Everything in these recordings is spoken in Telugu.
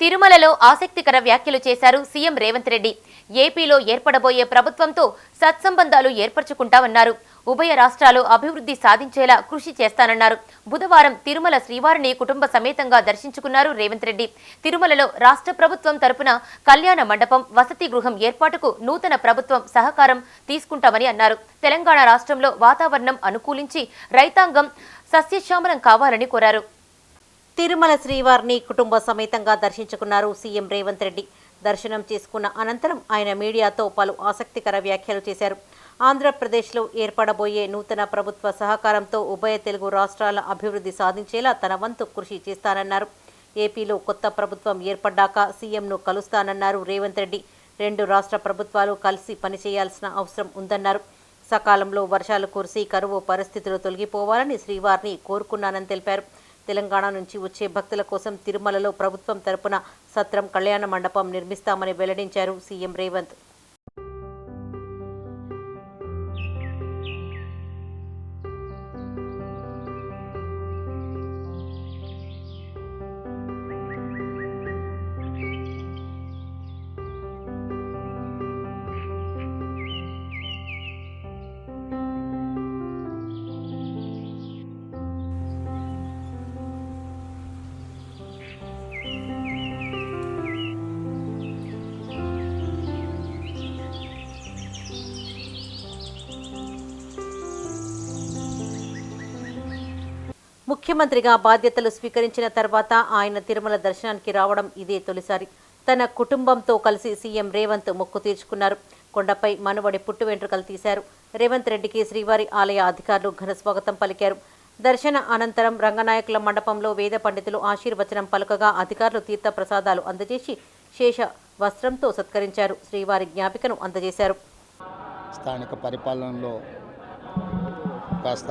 తిరుమలలో ఆసక్తికర వ్యాఖ్యలు చేశారు సీఎం రేవంత్ రెడ్డి. ఏపీలో ఏర్పడబోయే ప్రభుత్వంతో సత్సంబంధాలు ఏర్పరచుకుంటామన్నారు. ఉభయ రాష్ట్రాలు అభివృద్ధి సాధించేలా కృషి చేస్తానన్నారు. బుధవారం తిరుమల శ్రీవారిని కుటుంబ సమేతంగా దర్శించుకున్నారు రేవంత్ రెడ్డి. తిరుమలలో రాష్ట్ర ప్రభుత్వం తరపున కళ్యాణ మండపం వసతి గృహం ఏర్పాటుకు నూతన ప్రభుత్వం సహకారం తీసుకుంటామని అన్నారు. తెలంగాణ రాష్ట్రంలో వాతావరణం అనుకూలించి రైతాంగం సస్యశ్యామలం కావాలని కోరారు. తిరుమల శ్రీవారిని కుటుంబ సమేతంగా దర్శించుకున్నారు సీఎం రేవంత్ రెడ్డి. దర్శనం చేసుకున్న అనంతరం ఆయన మీడియాతో పలు ఆసక్తికర వ్యాఖ్యలు చేశారు. ఆంధ్రప్రదేశ్లో ఏర్పడబోయే నూతన ప్రభుత్వ సహకారంతో ఉభయ తెలుగు రాష్ట్రాల అభివృద్ధి సాధించేలా తన వంతు కృషి చేస్తానన్నారు. ఏపీలో కొత్త ప్రభుత్వం ఏర్పడ్డాక సీఎంను కలుస్తానన్నారు రేవంత్ రెడ్డి. రెండు రాష్ట్ర ప్రభుత్వాలు కలిసి పనిచేయాల్సిన అవసరం ఉందన్నారు. సకాలంలో వర్షాలు కురిసి కరువు పరిస్థితులు తొలగిపోవాలని శ్రీవారిని కోరుకున్నానని తెలిపారు. తెలంగాణ నుంచి వచ్చే భక్తుల కోసం తిరుమలలో ప్రభుత్వం తరపున సత్రం కళ్యాణ మండపం నిర్మిస్తామని వెల్లడించారు సీఎం రేవంత్. ముఖ్యమంత్రిగా బాధ్యతలు స్వీకరించిన తర్వాత ఆయన తిరుమల దర్శనానికి రావడం ఇదే తొలిసారి. తన కుటుంబంతో కలిసి సీఎం రేవంత్ మొక్కు తీర్చుకున్నారు. కొండపై మనువడి పుట్టు వెంట్రుకలు తీశారు. రేవంత్ రెడ్డికి శ్రీవారి ఆలయ అధికారులు ఘన స్వాగతం పలికారు. దర్శన అనంతరం రంగనాయకుల మండపంలో వేద పండితులు ఆశీర్వచనం పలుకగా అధికారులు తీర్థ ప్రసాదాలు అందజేసి శేష వస్త్రంతో సత్కరించారు. శ్రీవారి జ్ఞాపికను అందజేశారు. స్థానిక పరిపాలనలో కాస్త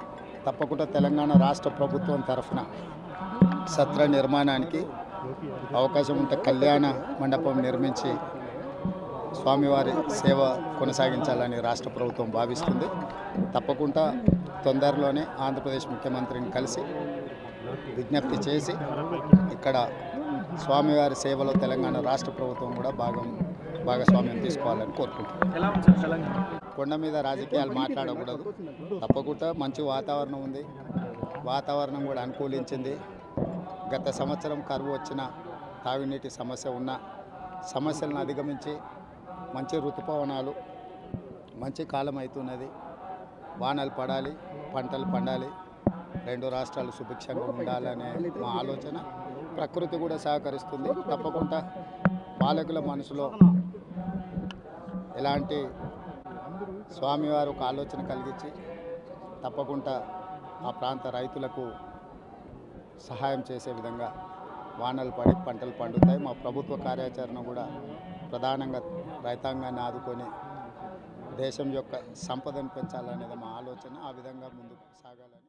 తప్పకుండా తెలంగాణ రాష్ట్ర ప్రభుత్వం తరఫున సత్ర నిర్మాణానికి అవకాశం ఉంటే కళ్యాణ మండపం నిర్మించి స్వామివారి సేవ కొనసాగించాలని రాష్ట్ర ప్రభుత్వం భావిస్తుంది. తప్పకుండా తొందరలోనే ఆంధ్రప్రదేశ్ ముఖ్యమంత్రిని కలిసి విజ్ఞప్తి చేసి ఇక్కడ స్వామివారి సేవలో తెలంగాణ రాష్ట్ర ప్రభుత్వం కూడా భాగం భాగస్వామ్యం తీసుకోవాలని కోరుకుంటున్నాను కొండ మీద రాజకీయాలు మాట్లాడకూడదు. తప్పకుండా మంచి వాతావరణం ఉంది. వాతావరణం కూడా అనుకూలించింది. గత సంవత్సరం కరువు వచ్చిన తాగునీటి సమస్య ఉన్న సమస్యలను అధిగమించి మంచి ఋతుపవనాలు మంచి కాలం అవుతున్నది. వానలు పడాలి పంటలు పండాలి. రెండు రాష్ట్రాలు సుభిక్షంగా ఉండాలనే మా ఆలోచన. ప్రకృతి కూడా సహకరిస్తుంది. తప్పకుండా పాలకుల మనసులో ఎలాంటి స్వామివారు ఒక ఆలోచన కలిగించి తప్పకుండా ఆ ప్రాంత రైతులకు సహాయం చేసే విధంగా వానలు పడి పంటలు పండుతాయి. మా ప్రభుత్వ కార్యాచరణ కూడా ప్రధానంగా రైతాంగాన్ని ఆదుకొని దేశం యొక్క సంపదను పెంచాలనేది మా ఆలోచన. ఆ విధంగా ముందుకు సాగాలని